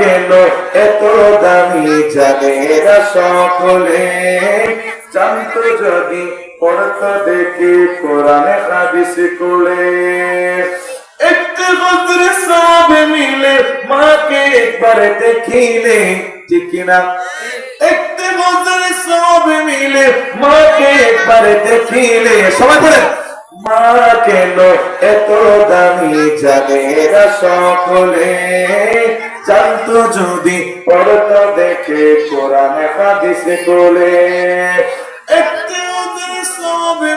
কেন এত দামি জানে না সকলে? জানতো যদি দেখি কোরআনে হাদিস বদরে সব মিলে মাকে একবার দেখিলে, ঠিক না সব মিলে মাকে একবার দেখিলে। সবাই বলেন এত দামি না সকলে। জানতো যদি পড়তো দেখে কোরআন হাদিস কোলে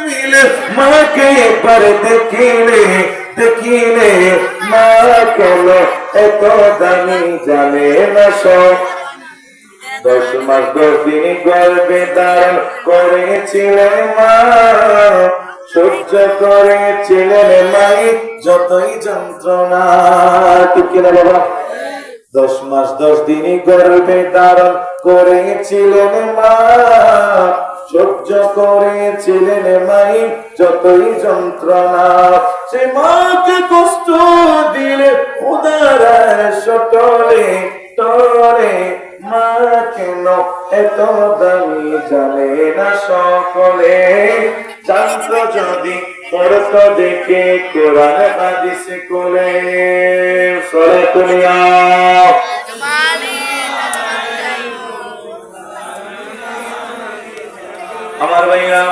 মিলে মাকে একবার দেখিলে দেখিলে, মা কেন এত দামি জানে না সব দিন গর্বে ধারণ করেছিলেন মা। সহ্য করেছিলেন মাই যতই যন্ত্রণা ঠিক কিনা বাবা। দশ মাস, দশ দিন গর্বে ধারণ করেছিলেন মা। সহ্য করেছিলেন মাই, যতই যন্ত্রণা। সে মাকে কষ্ট দিলে, উদার সটলে টরে মা কেন এত দামি জানে না সকলে? জানতো যদি পড়ত দেখে কোরআন হাদিস কোলে সরে তুলিয়া আমার ভাইয়া